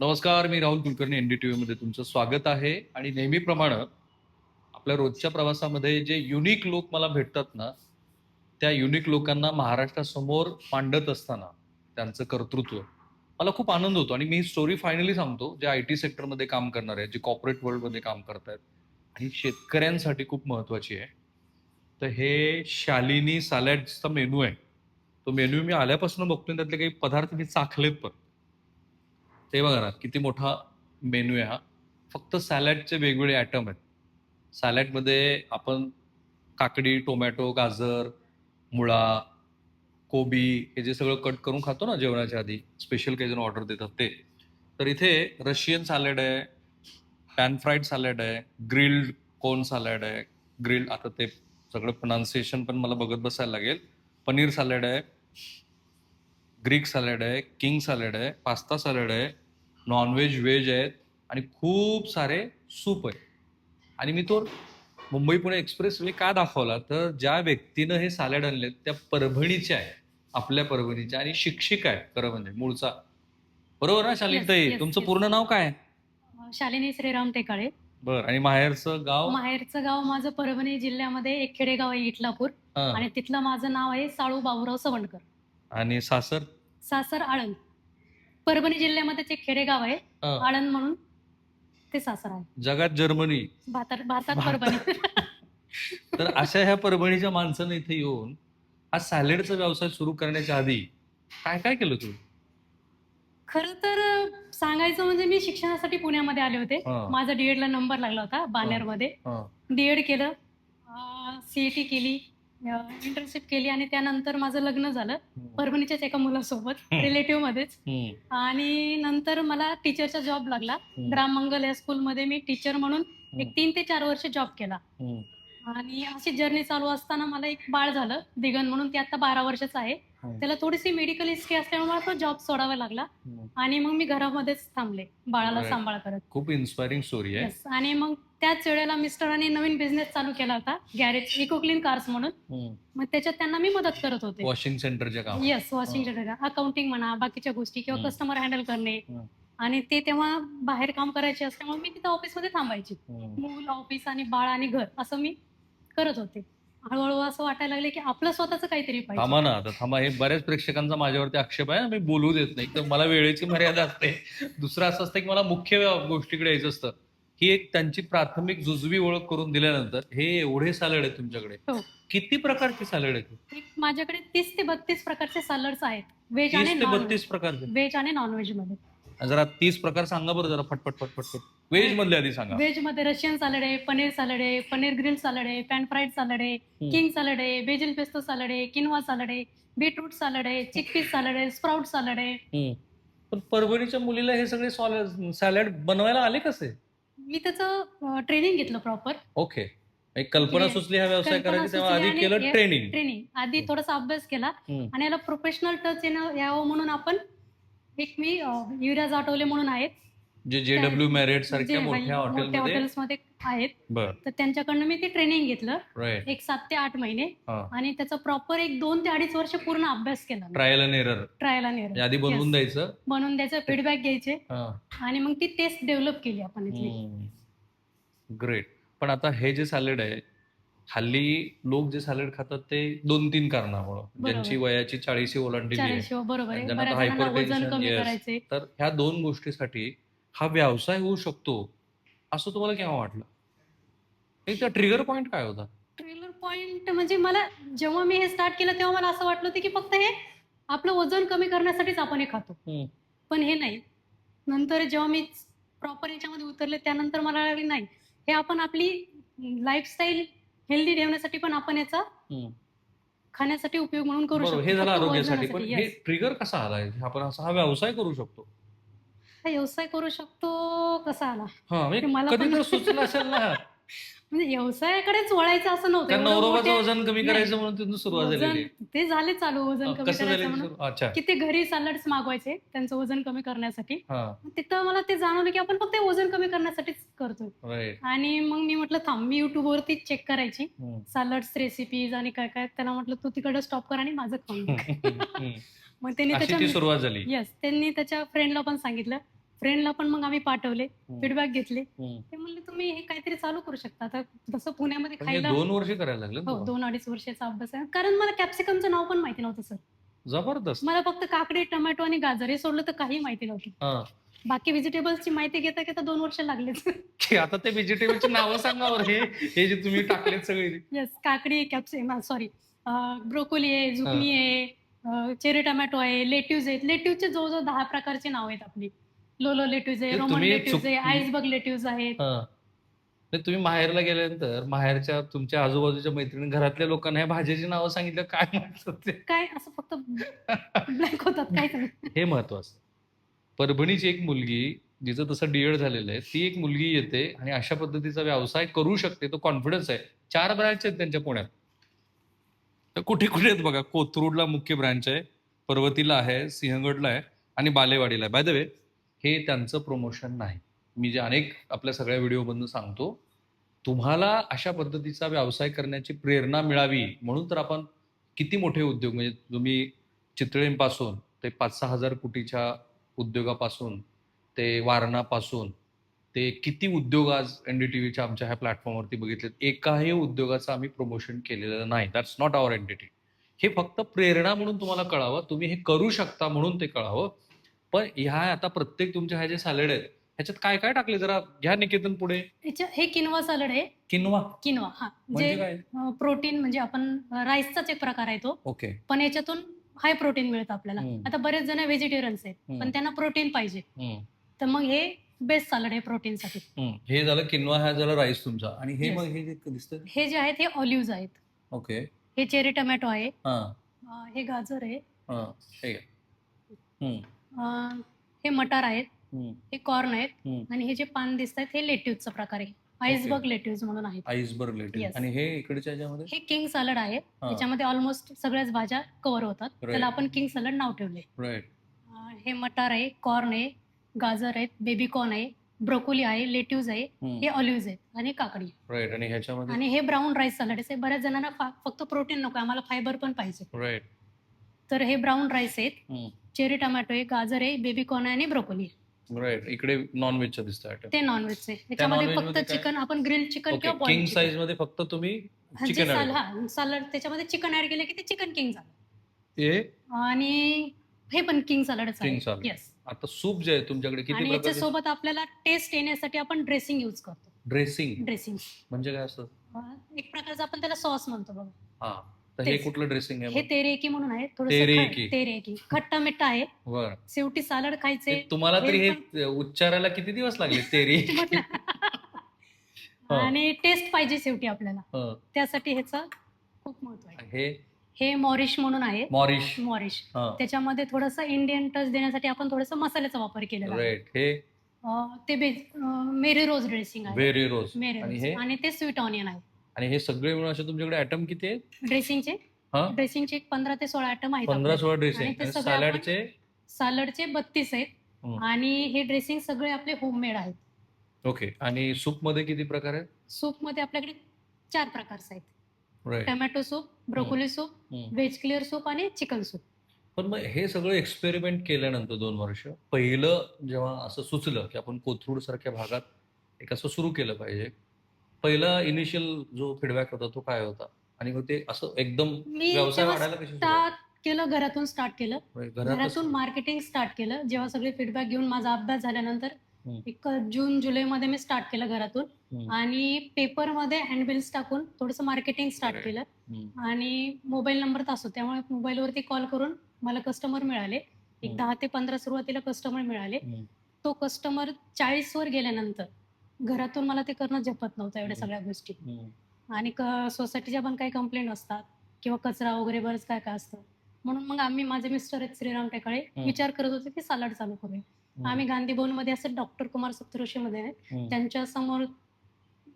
नमस्कार मी राहुल कुलकर्णी एनडीटीव्ही मध्ये तुमचं स्वागत आहे. आणि नेहमीप्रमाणे आपल्या रोजच्या प्रवासामध्ये जे युनिक लोक मला भेटतात ना त्या युनिक लोकांना महाराष्ट्रासमोर मांडत असताना त्यांचं कर्तृत्व मला खूप आनंद होतो. आणि मी ही स्टोरी फायनली सांगतो जे आय टी सेक्टरमध्ये काम करणार आहे जे कॉर्पोरेट वर्ल्डमध्ये काम करतायत आणि शेतकऱ्यांसाठी खूप महत्वाची आहे. तर हे शालिनी सॅलॅडचा मेनू आहे. तो मेन्यू मी आल्यापासून बघतोय त्यातले काही पदार्थ मी चाखलेत पण. ते बघा ना किती मोठा मेन्यू आहे हा. फक्त सॅलॅडचे वेगवेगळे आयटम आहेत. सॅलॅडमध्ये आपण काकडी टोमॅटो गाजर मुळा कोबी हे जे सगळं कट करून खातो ना जेवणाच्या आधी स्पेशल काही जण ऑर्डर देतात ते. तर इथे रशियन सॅलड आहे पॅन फ्राईड सॅलड आहे ग्रिल्ड कोन सॅलड आहे. ग्रिल्ड आता ते सगळं प्रोनाऊन्सिएशन पण मला बघत बसायला लागेल. पनीर सॅलड आहे ग्रीक सॅलड आहे किंग सॅलड आहे पास्ता सॅलड आहे नॉनव्हेज व्हेज आहेत आणि खूप सारे सूप आहे आणि मी तो मुंबई पुणे एक्सप्रेस वे का दाखवला? तर ज्या व्यक्तीनं हे सॅलड आणले त्या परभणीचे आहे आपल्या परभणीच्या आणि शिक्षिका आहे खरं म्हणजे मूळचा. बरोबर ना शालिनी Yes, तुमचं yes. पूर्ण नाव काय शालिनी श्रीराम टेकाळे. बर आणि माहेरचं गाव? माहेरचं गाव माझं परभणी जिल्ह्यामध्ये एक खेडेगाव आहे इटलापूर. आणि तिथलं माझं नाव आहे साळू बाबूराव सवंडकर. आणि सासर? सासर आळंद. परभणी जिल्ह्यामध्ये एक खेडेगाव आहे. हा. आळंद म्हणून ते सासर आहे. जगात जर्मनी. भारतात भारतात. परभणी. तर अशा ह्या परभणीच्या माणसानं इथे येऊन हा सॅलेडचा व्यवसाय सुरू करण्याच्या आधी काय काय केलं तू खरं तर सांगायचं म्हणजे मी शिक्षणासाठी पुण्यामध्ये आले होते. हा. माझा डीएड ला नंबर लागला होता बानेरमध्ये. हा. डीएड केलं. सीईटी केली. इंटर्नशिप केली आणि त्यानंतर माझं लग्न झालं परभणीच्याच एका मुलासोबत. रिलेटिव्ह मध्येच. आणि नंतर मला टीचरचा जॉब लागला. ग्राम मंगल या स्कूलमध्ये मी टीचर म्हणून एक तीन ते चार वर्ष जॉब केला. आणि अशी जर्नी चालू असताना मला एक बाळ झालं दिगन म्हणून ते आता बारा वर्षाचं आहे. हम्म. त्याला थोडीशी मेडिकल हिस्ट्री असल्यामुळे मला तो जॉब सोडावा लागला. हम्म. आणि मग मी घरामध्येच थांबले बाळाला. सांभाळ करत. खूप इन्स्पायरिंग स्टोरी आहे. आणि मग त्याच वेळेला मिस्टरांनी नवीन बिझनेस चालू केला होता गॅरेज इको क्लीन कार्स म्हणून मग त्याच्यात त्यांना मी मदत करत होते. वॉशिंग सेंटरच्या काम येस वॉशिंग अकाउंटिंग म्हणा बाकीच्या गोष्टी किंवा. कस्टमर हँडल करणे. आणि ते तेव्हा बाहेर काम करायचे असल्यामुळे मी तिथं ऑफिसमध्ये थांबायची. मूल ऑफिस आणि बाळ आणि घर असं मी करत होते. हळूहळू असं वाटायला लागले की आपलं स्वतःच काहीतरी पाहिजे. थांबा ना आता थांबा. हे बऱ्याच प्रेक्षकांचा माझ्यावरती आक्षेप आहे. मी बोलू देत नाही. तर मला वेळेची मर्यादा असते. दुसरं असं असतं की मला मुख्य गोष्टीकडे यायचं असतं. ही एक त्यांची प्राथमिक जुजवी ओळख करून दिल्यानंतर हे एवढे सॅलड आहेत तुमच्याकडे. हो. किती प्रकारचे सॅलड आहेत? एक माझ्याकडे तीस ते बत्तीस प्रकारचे सॅलड्स आहेत. व्हेज आणि तीस ते नॉन बत्तीस प्रकारचे. व्हेज आणि नॉन व्हेजमध्ये जरा तीस प्रकार सांगा बरं जरा फटफट फटफट फट व्हेज मधले आधी सांगा. व्हेजमध्ये रशियन सॅलड आहे पनीर सॅलड आहे पनीर ग्रिल सॅलड आहे पॅन फ्राईड सॅलड आहे किंग सॅलड आहे बेजल पेस्तो सॅलड आहे किनवा सॅलड आहे बीटरूट सॅलड आहे चिकपीस सॅलड आहे स्प्राउट सॅलड आहे. पण परभणीच्या मुलीला हे सगळे सॅलड बनवायला आले कसे? मी त्याचं ट्रेनिंग घेतलं प्रॉपर ओके एक कल्पना Yes. सुचली हा व्यवसाय करायचा तेव्हा आधी केलं ट्रेनिंग ट्रेनिंग आधी थोडासा अभ्यास केला. आणि याला प्रोफेशनल टच येणं यावं म्हणून आपण एक मी युवराज आठवले म्हणून आहेत. जे जे डब्ल्यू मॅरेट सारख्या मोठ्या हॉटेलमध्ये हॉटेल्समध्ये आहेत. बर. तर त्यांच्याकडनं मी ते ट्रेनिंग घेतलं. राईट एक सात ते आठ महिने. हा. आणि त्याचा प्रॉपर एक दोन ते अडीच वर्ष पूर्ण अभ्यास केला ट्रायल अँड एरर ट्रायल आणि आधी बनवून. द्यायचं. बनवून द्यायचं फीडबॅक घ्यायचे. आणि मग ती टेस्ट डेव्हलप केली आपण इथली. ग्रेट पण आता हे जे सॅलड आहे हल्ली लोक जे सॅलड खातात ते दोन तीन कारणामुळं. ज्यांची वयाची चाळीशी ओलांडलेली आहे. चाळीस बरोबर आहे. ज्यांना बऱ्याच आता जणांना वजन hypertension, कमी yes. करायचे तर ह्या दोन गोष्टीसाठी हा व्यवसाय होऊ शकतो असं तुम्हाला केव्हा वाटलं? हे त्या ट्रिगर पॉइंट काय होता? ट्रेलर पॉइंट म्हणजे मला जेव्हा मी हे स्टार्ट केलं तेव्हा मला असं वाटलं होतं की फक्त हे आपलं वजन कमी करण्यासाठीच आपण हे खातो. हम्म. पण हे नाही. नंतर जेव्हा मी प्रॉपर याच्यामध्ये उतरले त्यानंतर मला लागले नाही. हे आपण आपली लाईफस्टाईल हेल्दी ठेवण्यासाठी पण आपण याचा हम्म. खाण्यासाठी उपयोग म्हणून करू बरोबर शकतो. हे झालं फक्त आरोग्यासाठी. पण वजनासाठी, हे yes. ट्रिगर कसा आलाय आपण असा हा व्यवसाय करू शकतो. हा व्यवसाय करू शकतो कसा आला? हा ते म्हणजे मला कधी पण- तर सुचलं असेल ना. म्हणजे व्यवसायाकडेच वळायचं असं नव्हतं. कारण एवढं नवरोबाचं मोठ्या- वजन कमी. करायचं म्हणून तिथून सुरुवात झालेली. आहे. वजन ते झाले चालू वजन कमी कसं करायचं म्हणून? अच्छा. की ते घरी सॅलड्स मागवायचे त्यांचं वजन कमी करण्यासाठी. हा. तिथं मला ते जाणवलं की आपण फक्त हे वजन कमी करण्यासाठीच करतोय. राईट आणि मग मी म्हटलं थांब मी युट्यूब वरती चेक करायची. सॅलड्स रेसिपीज आणि काय काय. त्याला म्हटलं तू तिकडं स्टॉप कर आणि माझं खाऊन बघ. मग त्यांनी ती त्याच्या सुरुवात झाली. येस त्यांनी त्याच्या फ्रेंडला पण सांगितलं फ्रेंडला पण मग आम्ही पाठवले. फीडबॅक घेतले. ते म्हणले तुम्ही हे काहीतरी चालू करू शकता. आता जसं पुण्यामध्ये पण खायला दोन वर्ष करायला लागले हो? दोन अडीच वर्षाचा अभ्यास आहे. कारण मला कॅप्सिकमचं नाव पण माहिती नव्हतं सर जबरदस्त. मला फक्त काकडी टोमॅटो आणि गाजर हे सोडलं तर काही माहिती नव्हती. बाकी व्हेजिटेबल्सची माहिती घेता घेता दोन वर्ष लागलेच की आता ते व्हेजिटेबलची नावं सांगा बरं. हे हे जे तुम्ही टाकलेत सगळे. येस काकडी कॅप्सि सॉरी ब्रोकोली आहे झुकणी आहे चेरी टोमॅटो आहे लेट्यूज आहेत. लेट्यूजचे जवळजवळ दहा प्रकारचे नाव आहेत आपली. लोलो लेट्यूज आहे ते रोमन तुम्ही लेट्यूज आहे चुक- आईसबर्ग लेट्यूज आहेत. हा. नाही, तुम्ही माहेरला गेल्यानंतर माहेरच्या तुमच्या आजूबाजूच्या मैत्रिणी घरातल्या लोकांना ह्या भाज्याची नावं सांगितलं काय म्हणतात ते? काय? असं फक्त ब्लँक होतात काय हे महत्वाचं. परभणीची एक मुलगी जिचं तसं डीएड झालेलं आहे ती एक मुलगी येते आणि अशा पद्धतीचा व्यवसाय करू शकते तो कॉन्फिडन्स आहे. चार ब्रांच आहेत त्यांच्या पुण्यात. तर कुठे कुठे आहेत बघा कोथरूडला मुख्य ब्रांच आहे पर्वतीला आहे सिंहगडला आहे आणि बालेवाडीला आहे. बाय द वे हे त्यांचं प्रमोशन नाही. मी जे अनेक आपल्या सगळ्या व्हिडिओमधून सांगतो तुम्हाला अशा पद्धतीचा व्यवसाय करण्याची प्रेरणा मिळावी म्हणून तर आपण किती मोठे उद्योग म्हणजे तुम्ही चितळेंपासून ते पाच सहा हजार कोटीच्या उद्योगापासून ते वारणापासून ते किती उद्योग आज एन डी टी व्हीच्या आमच्या ह्या प्लॅटफॉर्मवरती बघितलेत. एकाही उद्योगाचं आम्ही प्रमोशन केलेलं नाही. दॅट्स नॉट आवर टी हे फक्त प्रेरणा म्हणून तुम्हाला कळावं. तुम्ही हे करू शकता म्हणून ते कळावं. पण ह्या आता प्रत्येक तुमच्या ह्या जे सॅलड आहेत ह्याच्यात काय काय टाकले जरा घ्या निकेतन पुढे. याच्या हे किनवा सॅलड आहे. किनवा? किनवा हा. म्हणजे जे काय? प्रोटीन म्हणजे आपण राईसचाच एक प्रकार आहे तो. ओके. पण याच्यातून हाय प्रोटीन मिळतं आपल्याला. हम्म. आता बरेच जण व्हेजिटेरियन्स आहेत. पण त्यांना प्रोटीन पाहिजे. तर मग हे बेस्ट सॅलड आहे प्रोटीनसाठी. हे झालं किनवा हा झालं राईस तुमचा. आणि हे Yes. मग हे जे दिसतंय? हे जे आहेत हे ऑलिव्ज आहेत. ओके. हे चेरी टोमॅटो आहे. हा. अं, हे गाजर आहे. हा. हम्म. अं, हे मटार आहेत हम्म. हे कॉर्न आहेत. आणि हे जे पान दिसत आहेत हे लेट्यूजचा प्रकार आहे. आईसबर्ग लेट्यूज म्हणून आहेत. Iceberg latest Yes. आणि हे इकडच्या हे किंग सॅलड आहे. हा. त्याच्यामध्ये ऑलमोस्ट सगळ्याच भाज्या कव्हर होतात. त्याला आपण किंग सॅलड नाव ठेवले राईट अं, हे मटार आहे कॉर्न आहे गाजर आहेत बेबी कॉर्न आहे ब्रोकोली आहे लेट्यूज आहे हे ऑलिव्ज आहेत आणि काकडी. राईट आणि ह्याच्यामध्ये? आणि हे ब्राऊन राईस सॅलड आहे. बऱ्याच जणांना फा- फक्त प्रोटीन नको आम्हाला फायबर पण पाहिजे. राईट तर हे ब्राऊन राईस आहेत. चेरी टोमॅटो आहे गाजर आहे बेबी कॉर्न आहे आणि ब्रोकोली आहे. राईट इकडे नॉनव्हेजचं दिसतं आयटम ते नॉनव्हेजचे त्याच्यामध्ये non-veg मध्ये फक्त काय? चिकन आपण ग्रिल चिकन ओके किंवा किंग साईजमध्ये फक्त तुम्ही चिकन हा सॅलड त्याच्यामध्ये चिकन ऍड केलं की ते चिकन किंग झालं. हे आणि हे पण किंग सॅलडच King आहे. salad. येस आता सूप जे आहे तुमच्याकडे किती आणि प्रकारचे याच्यासोबत आपल्याला टेस्ट येण्यासाठी आपण ड्रेसिंग यूज करतो. ड्रेसिंग ड्रेसिंग म्हणजे काय असतं? एक प्रकारचं आपण त्याला सॉस म्हणतो बघा. हा. तर हे तेच. कुठलं ड्रेसिंग हे आहे तेरेकी म्हणून आहे तेरेकी. थोडं तेरेकी. खट्टा मिठ्ठा आहे. बर. शेवटी सॅलड खायचे. तुम्हाला तरी हे हे उच्चारायला किती दिवस लागले तेरी म्हटलं. हा. आणि टेस्ट पाहिजे शेवटी आपल्याला. हं. त्यासाठी ह्याचं खूप महत्त्व आहे. हे? हे मॉरिश म्हणून आहे. मॉरिश. मॉरिश. हा. त्याच्यामध्ये थोडंसं इंडियन टच देण्यासाठी आपण थोडंसं मसाल्याचा वापर केलेला आहे. राईट हे? अं, ते मेरी रोज ड्रेसिंग आहे. व्हेरी रोज मेरी आणि रोज आणि ते स्वीट ऑनियन आहे. आणि हे सगळे मिळून असे तुमच्याकडे आयटम किती आहेत? ड्रेसिंगचे हा? ड्रेसिंगचे एक पंधरा ते सोळा आयटम आहेत पंधरा. सोळा आणि ड्रेसिंग ते आणि सगळे आपण- सॅलडचे सॅलडचे बत्तीस आहेत. हम्म. आणि हे ड्रेसिंग सगळे आपले होममेड आहेत. ओके. आणि सूपमध्ये किती प्रकार आहेत? सूपमध्ये आपल्याकडे चार प्रकारचे आहेत. Right tomato soup broccoli soup veg clear soup आणि चिकन सूप पण मग हे सगळं एक्सपेरिमेंट केल्यानंतर दोन वर्ष पहिलं जेव्हा असं सुचलं की आपण कोथरूड सारख्या भागात एक असं सुरू केलं पाहिजे पहिला इनिशियल जो फीडबॅक होता तो काय होता आणि मग ते असं एकदम मी व्यवसाय जेव्हा वाढायला कशी स्टार्ट केलं घरातून स्टार्ट केलं? घरातच घरातून मार्केटिंग स्टार्ट केलं जेव्हा सगळे फीडबॅक घेऊन माझा अभ्यास झाल्यानंतर हम्म. एक जून जुलैमध्ये मी स्टार्ट केलं घरातून हम्म. आणि पेपरमध्ये हँडबिल्स टाकून थोडंसं मार्केटिंग स्टार्ट. केलं हम्म. आणि मोबाईल नंबर असतो त्यामुळे मोबाईलवरती कॉल करून मला कस्टमर मिळाले एक हम्म. दहा ते पंधरा सुरुवातीला कस्टमर मिळाले हम्म. तो कस्टमर चाळीस वर गेल्यानंतर घरातून मला ते करणं झेपत नव्हतं एवढ्या. सगळ्या गोष्टी. आणि सोसायटीच्या पण काही कंप्लेंट असतात किंवा कचरा वगैरे बरंच काय काय असतं. म्हणून मग आम्ही माझे मिस्टर आहेत श्रीराम टेकाळे विचार करत होते की सलाड चालू करूया. आम्ही गांधी भवनमध्ये असं डॉक्टर कुमार सप्तऋषी मध्ये. त्यांच्यासमोर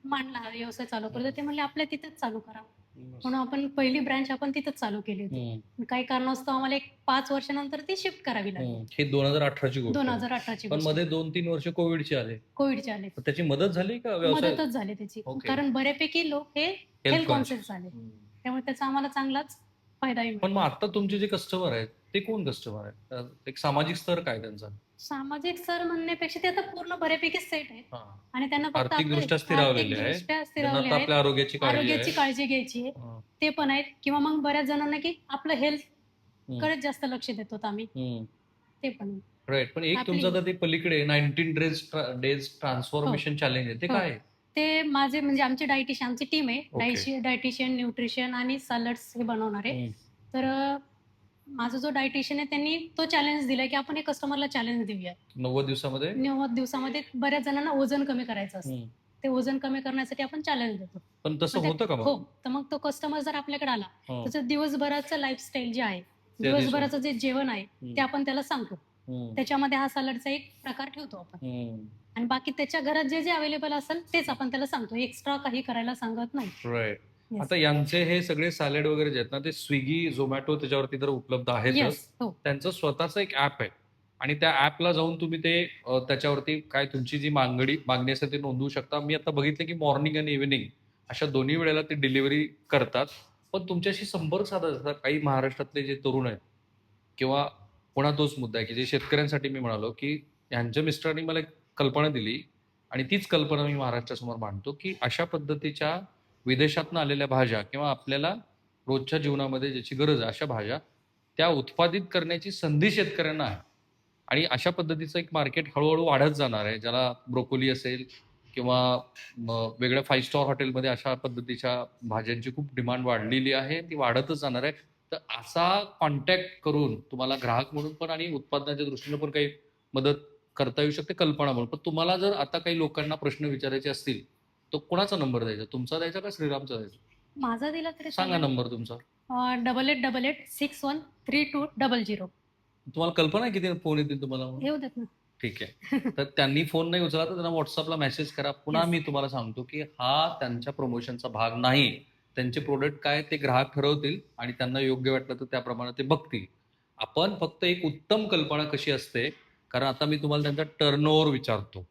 मांडला व्यवसाय चालू करू. तर ते म्हणले आपल्या तिथेच चालू करा. म्हणून आपण पहिली ब्रांच आपण तिथंच चालू केली होती हम्म. काही कारणास्तव आम्हाला एक पाच वर्षानंतर ती शिफ्ट करावी लागली हम्म. हे दोन हजार अठराची गोष्ट दोन आहे. हजार अठराची पण मध्ये दोन तीन वर्ष कोविडची आले कोविडचे आले तर त्याची मदत झाली का व्यवसाय मदतच झाली त्याची Okay. कारण बऱ्यापैकी लोक हे हेल्थ conscious. कॉन्शियस झाले. त्यामुळे त्याचा आम्हाला चांगलाच फायदाही पण मग आता तुमचे जे कस्टमर आहेत ते कोण कस्टमर आहेत एक सामाजिक स्तर काय त्यांचा सामाजिक स्तर म्हणण्यापेक्षा ते आता पूर्ण बऱ्यापैकी सेट आहे हा. आणि त्यांना फक्त आपलं- आर्थिकदृष्ट्या स्थिरावलेले आहे. आर्थिकदृष्ट्या त्यांना स्थिरावले आता आहेत आपल्या आरोग्याची काळजी आरोग्याची आहे काळजी घ्यायची आहे हा. ते पण आहेत किंवा मग बऱ्याच जणांना की आपलं हेल्थ हम्म. कडे जास्त लक्ष देतो आम्ही हम्म. ते पण आहे. राईट पण एक आपली- तुमचं आता ते पलीकडे nineteen days days transformation challenge आहे ते हो. काय आहे? ते माझे म्हणजे आमची डायटिशियन आमची टीम आहे. डायटिशियन न्यूट्रिशन आणि सॅलड्स हे बनवणार. तर माझा जो डायटिशियन आहे त्यांनी तो चॅलेंज दिलाय की आपण एक कस्टमरला चॅलेंज देऊया नव्वद दिवसामध्ये नव्वद दिवसामध्ये बऱ्याच जणांना वजन कमी करायचं असतं. ते वजन कमी करण्यासाठी आपण चॅलेंज देतो पण तसं होतं का हो तर मग तो कस्टमर जर आपल्याकडे आला हा. त्याचं दिवसभराचं लाईफस्टाईल जे आहे दिवसभराचं जे जेवण आहे. ते आपण त्याला सांगतो. त्याच्यामध्ये हा सॅलडचा एक प्रकार ठेवतो आपण. आणि बाकी त्याच्या घरात जे जे अवेलेबल असेल तेच आपण त्याला सांगतो. एक्स्ट्रा काही करायला सांगत नाही. Right Yes. आता यांचे हे सगळे सॅलेड वगैरे जे आहेत ना ते स्विगी झोमॅटो त्याच्यावरती तर उपलब्ध आहेतच. येस हो. त्यांचं स्वतःचं एक ऍप आहे. आणि त्या ऍपला जाऊन तुम्ही ते अ, त्याच्यावरती काय तुमची जी मागणी मागणी असेल ती नोंदवू शकता. मी आता बघितलं की मॉर्निंग आणि इव्हिनिंग अशा दोन्ही वेळेला ते डिलिव्हरी करतात. पण तुमच्याशी संपर्क साधत असतात काही महाराष्ट्रातले जे तरुण आहेत किंवा पुन्हा तोच मुद्दा आहे की जे शेतकऱ्यांसाठी मी म्हणालो की यांच्या मिस्टरांनी मला एक कल्पना दिली. आणि तीच कल्पना मी महाराष्ट्रासमोर मांडतो की अशा पद्धतीच्या विदेशातनं आलेल्या भाज्या किंवा आपल्याला रोजच्या जीवनामध्ये ज्याची गरज आहे अशा भाज्या त्या उत्पादित करण्याची संधी शेतकऱ्यांना आहे. आणि अशा पद्धतीचं एक मार्केट हळूहळू वाढत जाणार आहे. ज्याला ब्रोकोली असेल किंवा वेगळ्या फाईव्ह स्टार हॉटेलमध्ये अशा पद्धतीच्या भाज्यांची खूप डिमांड वाढलेली आहे ती वाढतच जाणार आहे. तर असा कॉन्टॅक्ट करून तुम्हाला ग्राहक म्हणून पण आणि उत्पादनाच्या दृष्टीने पण काही मदत करता येऊ शकते कल्पना म्हणून पण तुम्हाला जर आता काही लोकांना प्रश्न विचारायचे असतील तर कोणाचा नंबर द्यायचा? तुमचा द्यायचा का श्रीरामचा द्यायचा? माझा दिला तरी सांगा नंबर तुमचा. Double eight double eight six one three two double zero तुम्हाला कल्पना आहे किती फोन येतील तुम्हाला येऊ देत ना. ठीक आहे. तर त्यांनी फोन नाही उचलला तर त्यांना व्हॉट्सअपला मेसेज करा. पुन्हा Yes. मी तुम्हाला सांगतो की हा त्यांच्या प्रमोशनचा भाग नाही. त्यांचे प्रोडक्ट काय ते ग्राहक ठरवतील आणि त्यांना योग्य वाटलं तर त्याप्रमाणे ते बघतील. आपण फक्त एक उत्तम कल्पना कशी असते कारण आता मी तुम्हाला त्यांचा टर्नओव्हर विचारतो.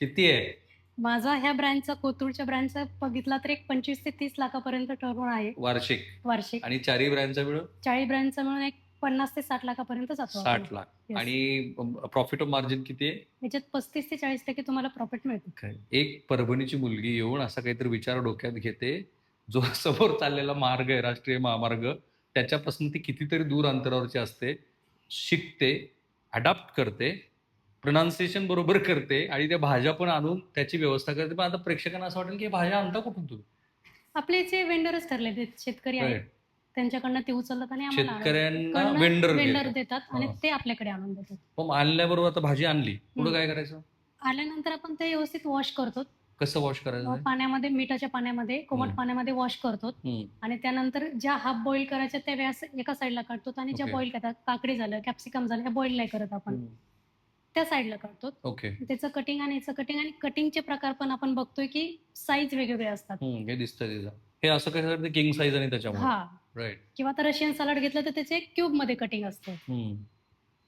किती आहे? माझा ह्या ब्रँडचा कोथरूडच्या ब्रँडचा बघितला तर एक पंचवीस ते तीस लाखापर्यंत टर्न आहे. वार्षिक. वार्षिक. आणि चारही ब्रँडचा मिळून? चाळीस ब्रँडचा मिळून एक पन्नास ते साठ लाखापर्यंत जातो. साठ लाख. Yes. आणि प्रॉफिट ऑफ मार्जिन किती आहे? याच्यात पस्तीस ते चाळीस टक्के तुम्हाला प्रॉफिट मिळतो? एक परभणीची मुलगी येऊन असा काहीतरी विचार डोक्यात घेते. जो समोर चाललेला मार्ग आहे राष्ट्रीय महामार्ग त्याच्यापासून ती कितीतरी दूर अंतरावरची असते. शिकते अडॅप्ट करते प्रोनाऊन्सिएशन बरोबर करते आणि त्या भाज्या पण आणून त्याची व्यवस्था करते. पण आता प्रेक्षकांना असं वाटेल की भाज्या आणता कुठून तुम्ही? आपले जे वेंडरच ठरले ते शेतकरी आहेत. त्यांच्याकडनं ते उचलतात आणि शेतकऱ्यांना वेंडर वेंडर देतात. आणि. ते आपल्याकडे आणून देतात. मग आणल्याबरोबर आता भाजी आणली पुढे. काय करायचं? आल्यानंतर आपण ते व्यवस्थित वॉश करतो. कसं वॉश करायचं? पाण्यामध्ये मिठाच्या पाण्यामध्ये कोमट हम्म. पाण्यामध्ये वॉश करतो. हम्म. आणि त्यानंतर ज्या हाफ बॉईल करायच्या त्या व्यास एका साईडला काढतो आणि ज्या Okay. बॉईल करतात काकडी झालं कॅप्सिकम झालं बॉईल नाही करत आपण. हम्म. त्या साईडला काढतो. ओके त्याचं कटिंग आणि याचं कटिंग आणि कटिंगचे प्रकार पण आपण बघतोय की साईज वेगवेगळे असतात. हम्म, हे दिसतंय तिथं हे असं काय किंग साईज आणि त्याच्यामुळे. हा. राईट किंवा तर रशियन सलाड घेतलं तर त्याचे क्यूबमध्ये कटिंग असतं.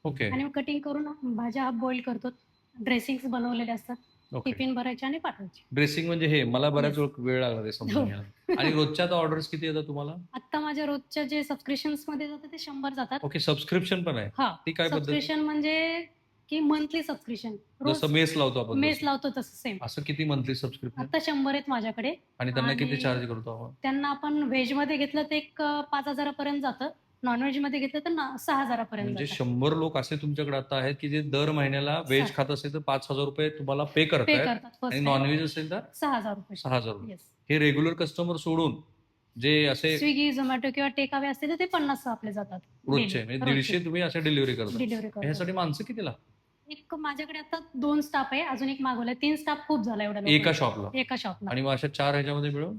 ओके आणि कटिंग करून भाज्या हाफ बॉईल करतो. ड्रेसिंग बनवलेले असतात. टिफिन भरायचे आणि पाठवायचे. ड्रेसिंग म्हणजे हे मला बऱ्याच. वेळ वेळ लागला ते समजून हो. घ्यायला. आणि रोजच्या ऑर्डर्स किती येतात तुम्हाला? आता माझ्या रोजच्या जे सबस्क्रिप्शनमध्ये जातात ते शंभर जातात. ओके सबस्क्रिप्शन पण आहे. हा ती काय पद्धत? सबस्क्रिप्शन म्हणजे की मंथली सबस्क्रिप्शन रोज जसं मेस लावतो आपण मेस तसं. लावतो तसं सेम असं किती मंथली सबस्क्रिप्शन आता शंभर आहेत माझ्याकडे. आणि त्यांना किती चार्ज करतो आपण? त्यांना आपण व्हेजमध्ये घेतलं तर एक अं, पाच हजारापर्यंत जातं. नॉनव्हेजमध्ये घेतलं तर ना- सहा हजारापर्यंत म्हणजे. शंभर लोक असे तुमच्याकडे आता आहेत की जे दर महिन्याला व्हेज खात असेल तर पाच हजार रुपये तुम्हाला पे पे करतायत करतात first आणि time. नॉनव्हेज असेल तर सहा हजार रुपये. सहा हजार रुपये. हे रेग्युलर कस्टमर सोडून जे असे स्विगी झोमॅटो किंवा टेक अवे असते तर ते पन्नास आपले जातात. रोजचे म्हणजे दीडशे तुम्ही असे डिलिव्हरी करता. डिलिव्हरी ह्यासाठी माणसं किती लागतात एक माझ्याकडे आता दोन स्टाफ आहे. अजून एक मागवलाय. तीन स्टाफ खूप झाला एवढ्या एका. शॉपला एका शॉपला आणि मग अशा चार ह्याच्यामध्ये मिळून?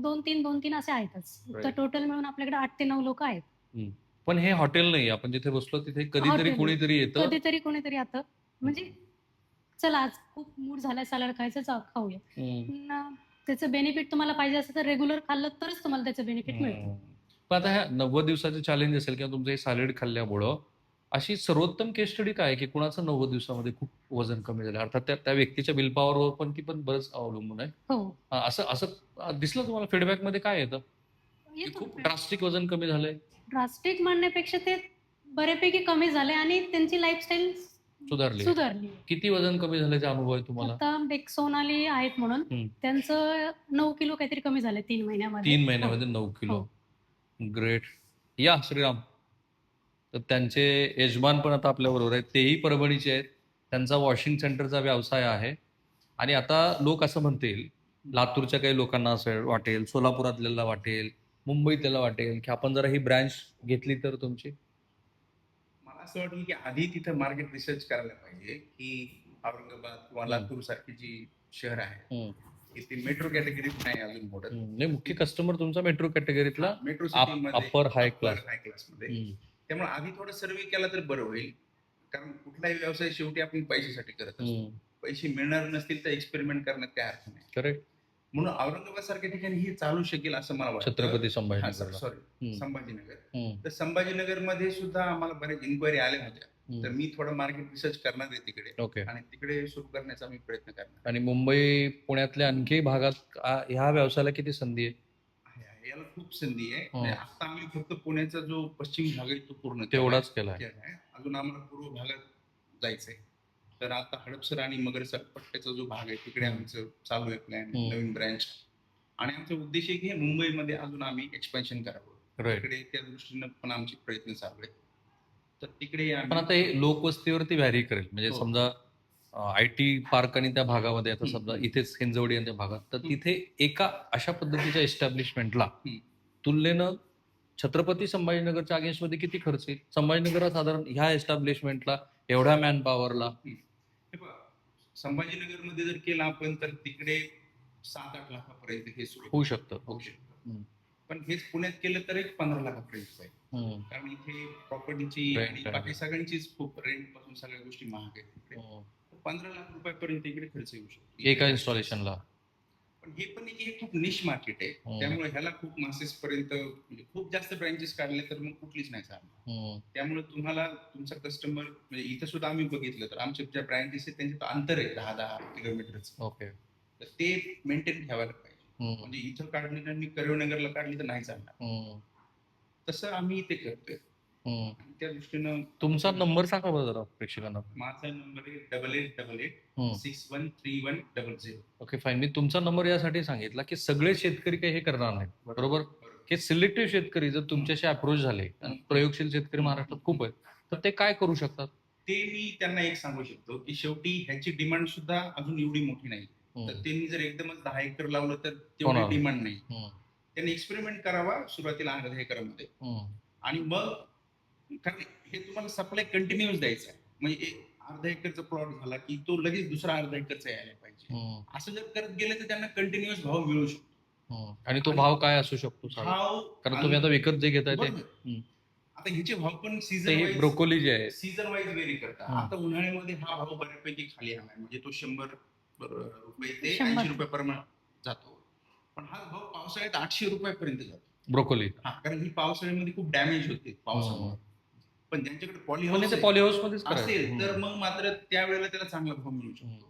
दोन तीन दोन तीन असे आहेतच. तर Right. टोटल मिळून आपल्याकडे आठ ते नऊ लोक आहेत. पण हे हॉटेल नाही आपण जिथे बसलो तिथे कधीतरी. कुणीतरी येतं. कधीतरी कोणीतरी आता म्हणजे चला आज खूप मूड झालाय सॅलड खायचं जा, खाऊया. पण त्याचं बेनिफिट तुम्हाला पाहिजे असेल तर रेग्युलर खाल्लं तरच तुम्हाला त्याचं बेनिफिट मिळतं. पण आता ह्या नव्वद दिवसाचं चॅलेंज असेल किंवा तुमचं हे सॅलेड खाल्ल्यामुळं अशी सर्वोत्तम केस स्टडी काय आहे की कुणाचं नव्वद दिवसामध्ये खूप वजन कमी झालं? अर्थात त्या त्या व्यक्तीच्या बिलपावर पण ती पण बरंच अवलंबून आहे. हो. असं असं अं, दिसलं तुम्हाला फीडबॅकमध्ये काय येतं? की खूप ड्रास्टिक वजन कमी झालंय. ड्रास्टिक म्हणण्यापेक्षा ते बऱ्यापैकी कमी झाले आणि त्यांची लाईफस्टाईल सुधारली. सुधारली. किती वजन कमी झाल्याचा अनुभव आहे तुम्हाला? आता एक सोनाली आहेत म्हणून. हम्म. त्यांचं नऊ किलो काहीतरी कमी झाले तीन महिन्यामध्ये. तीन महिन्यामध्ये नऊ किलो. ग्रेट या श्रीराम. तर त्यांचे यजमान पण आता आपल्या बरोबर आहेत. तेही परभणीचे आहेत. त्यांचा वॉशिंग सेंटरचा व्यवसाय आहे. आणि आता लोक असं म्हणतील लातूरच्या काही लोकांना असं वाटेल सोलापुरातल्याला वाटेल मुंबईतल्याला वाटेल की आपण जरा ही ब्रँच घेतली तर तुमची? मला असं वाटलं की आधी तिथं मार्केट रिसर्च करायला पाहिजे की औरंगाबाद किंवा लातूर सारखी जी शहर आहे. ती मेट्रो कॅटेगरीत नाही अजून हम्म, नाही मुख्य कस्टमर तुमचा metro कॅटेगरीतला metro upper high class. High क्लासमध्ये. त्यामुळे आधी थोडा सर्वे केला तर बरं होईल कारण कुठलाही व्यवसाय शेवटी आपण पैशासाठी करत असतो. पैसे मिळणार नसतील तर एक्सपेरिमेंट करण्यात काय अर्थ नाही. करेक्ट म्हणून औरंगाबाद सारख्या ठिकाणी हे चालू शकेल असं मला वाटतं. छत्रपती संभाजीनगर. सॉरी संभाजीनगर. तर संभाजीनगरमध्ये सुद्धा आम्हाला बरेच इन्क्वायरी आल्या होत्या. तर मी थोडं मार्केट रिसर्च करणार आहे तिकडे. ओके. आणि तिकडे सुरू करण्याचा मी प्रयत्न करणार. आणि मुंबई पुण्यातल्या आणखी भागात ह्या व्यवसायाला किती संधी आहे. याला खूप संधी आहे. आता आम्ही फक्त पुण्याचा जो पश्चिम भाग आहे तो पूर्ण तेवढाच केला. अजून आम्हाला पूर्व भागात जायचंय. तर आता हडपसर आणि मगरसर पट्ट्याचा जो भाग आहे तिकडे. आमचं चालू आहे प्लॅन. नवीन ब्रँच आणि आमचा उद्देश आहे की मुंबईमध्ये अजून आम्ही एक्सपेन्शन करावं तिकडे त्या दृष्टीनं पण आमचे प्रयत्न चालू आहेत तर तिकडे पण आता हे लोकवस्तीवरती व्हॅरी करेल म्हणजे हो. समजा आय टी पार्क आणि त्या भागामध्ये आता. समजा इथेच हिंजवडी आणि त्या भागात तर. तिथे एका अशा पद्धतीच्या एस्टॅब्लिशमेंटला. तुलनेनं छत्रपती संभाजीनगरच्या अगेन्स्टमध्ये किती खर्च येईल संभाजीनगरात साधारण ह्या एस्टॅब्लिशमेंटला एवढ्या मॅन पॉवरला संभाजीनगरमध्ये जर केलं आपण तर तिकडे सात आठ लाखापर्यंत हे सुरू होऊ शकतं. होऊ शकतं. पण हेच पुण्यात केलं तर एक पंधरा लाखापर्यंत जाईल. कारण इथे प्रॉपर्टीची आणि. बाकी सगळ्यांचीच खूप रेंटपासून सगळ्या गोष्टी महाग आहेत तर पंधरा लाख रुपयापर्यंत इकडे खर्च येऊ शकतो. एका इन्स्टॉलेशनला पण हे पण एक हे खूप निश मार्केट आहे. हम्म. त्यामुळे ह्याला खूप मासेस पर्यंत म्हणजे खूप जास्त ब्रँचेस काढले तर मग कुठलीच नाही चालणार. त्यामुळे तुम्हाला तुमचा कस्टमर म्हणजे इथं सुद्धा आम्ही बघितलं तर आमच्या ज्या ब्रँचेस आहेत त्यांच्यात अंतर आहे दहा दहा किलोमीटरचं ओके. तर ते मेंटेन ठेवायला पाहिजे. म्हणजे इथं काढली आणि करीमनगरला काढली तर नाही चालणार. तसं आम्ही इथे करतोय. त्या दृष्टीनं तुमचा नंबर सांगा बरं जरा प्रेक्षकांना. माझा नंबर आहे double eight double eight. Six one three one double zero okay fine मी तुमचा नंबर यासाठी सांगितला की सगळे शेतकरी काही हे करणार नाहीत. बरोबर? हे सिलेक्टिव्ह शेतकरी जर तुमच्याशी अप्रोच झाले प्रयोगशील शेतकरी महाराष्ट्रात खूप आहेत तर ते काय करू शकतात? ते मी त्यांना एक सांगू शकतो की शेवटी ह्याची डिमांड सुद्धा अजून एवढी मोठी नाही. हम्म. तर त्यांनी जर एकदमच दहा एकर लावलं तर. तेवढी डिमांड नाही. त्यांनी एक्सपेरिमेंट करावा सुरुवातीला अर्ध्या एकरामध्ये. आणि मग कारण हे तुम्हाला सप्लाय कंटिन्युअस द्यायचा आहे म्हणजे एक अर्धा एकरचा प्लॉट झाला की तो लगेच दुसरा अर्धा एकरचा यायला पाहिजे हम्म. असं जर करत गेले तर त्यांना कंटिन्युअस भाव मिळू शकतो हम्म. आणि तो भाव काय असू शकतो? भाव कारण तुम्ही आता विकत जे घेताय ते. आता ह्याचे भाव पण ते सीझन ब्रोकोली जे आहे सीझन वाईज वेरी करतात हम्म. आता उन्हाळ्यामध्ये हा भाव बऱ्यापैकी खाली आलाय म्हणजे तो शंभर रुपये ते शंभर. ऐंशी रुपयापर्यंत जातो पण हा भाव पावसाळ्यात आठशे रुपयापर्यंत जातो ब्रोकोली हा कारण ही पावसाळ्यामध्ये खूप डॅमेज होते पावसामुळे पण ज्यांच्याकडे पॉली पण ते पॉलिहाऊस मध्येच असेल. तर मग मात्र त्यावेळेला त्याला चांगला भाव मिळू शकतो.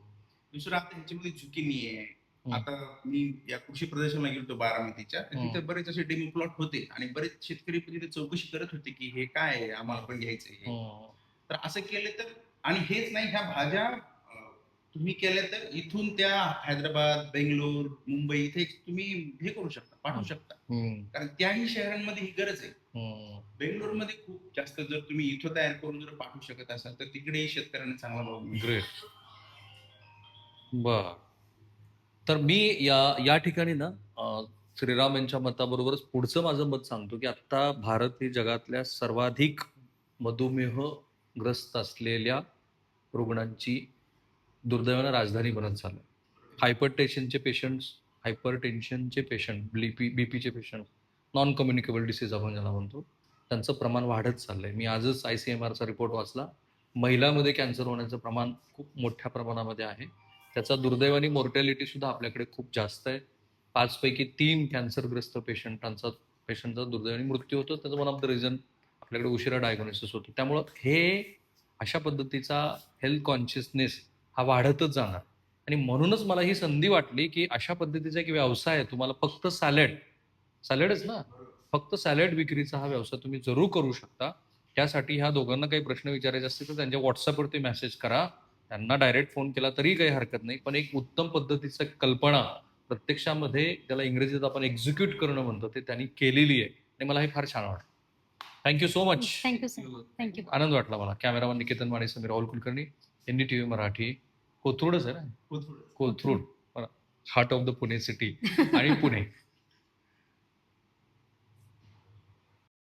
दुसरं आता ह्याच्यामध्ये झुकिनी आहे. आता मी या कृषी प्रदर्शनला गेलो बरामतीच्या. तिथे बरेच असे डेमो प्लॉट होते आणि बरेच शेतकरी पण तिथे चौकशी करत होते की हे काय आहे आम्हाला पण घ्यायचं आहे हम्म. तर असं केलं तर आणि हेच नाही ह्या भाज्या तुम्ही केल्या तर इथून त्या हैदराबाद बेंगलोर मुंबई इथे तुम्ही हे करू शकता पाठवू. शकता. कारण त्याही शहरांमध्ये ही गरज आहे हम्म. बेंगलोरमध्ये खूप जास्त जर तुम्ही इथं तयार करून जर पाठवू शकत असाल तर तिकडेही शेतकऱ्यांना चांगला भाव मिळेल ग्रेट बर. तर मी या या ठिकाणी ना अं, श्रीराम यांच्या मताबरोबरच पुढचं माझं मत सांगतो की आता भारत ही जगातल्या सर्वाधिक मधुमेहग्रस्त असलेल्या रुग्णांची दुर्दैवानं राजधानी बनत चालू हायपर टेन्शनचे पेशंट्स हायपर टेन्शनचे पेशंट बीपी बीपीचे पेशंट नॉन कम्युनिकेबल डिसीज आपण ज्याला म्हणतो त्यांचं प्रमाण वाढत चाललंय. मी आजच आय सी एम आरचा रिपोर्ट वाचला. महिलामध्ये कॅन्सर होण्याचं प्रमाण खूप मोठ्या प्रमाणामध्ये आहे. त्याचा दुर्दैवाने मोर्टॅलिटी सुद्धा आपल्याकडे खूप जास्त आहे. पाचपैकी तीन कॅन्सरग्रस्त पेशंटांचा पेशंटचा दुर्दैवाने मृत्यू होतो. त्याचं वन ऑफ द रिझन आपल्याकडे उशिरा डायग्नोसिस होतो. त्यामुळं हे अशा पद्धतीचा हेल्थ कॉन्शियसनेस हा वाढतच जाणार. आणि म्हणूनच मला ही संधी वाटली की अशा पद्धतीचा एक व्यवसाय आहे. तुम्हाला फक्त सॅलड सॅलडच ना फक्त सॅलड विक्रीचा हा व्यवसाय तुम्ही जरूर करू शकता. त्यासाठी ह्या दोघांना काही प्रश्न विचारायचे असतील तर त्यांच्या व्हॉट्सअपवरती मेसेज करा. त्यांना डायरेक्ट फोन केला तरी काही हरकत नाही. पण एक उत्तम पद्धतीचं कल्पना प्रत्यक्षामध्ये त्याला इंग्रजीत आपण एक्झिक्यूट करणं म्हणतो ते त्यांनी केलेली आहे. आणि मला हे फार छान वाटतं thank you so much thank you sir thank you आनंद वाटला मला. Cameraman Niketan Mane Sameer Rahul Kulkarni N D T V Marathi कोथरूडच आहे ना? Kothrud. Heart of the Pune city आणि पुणे.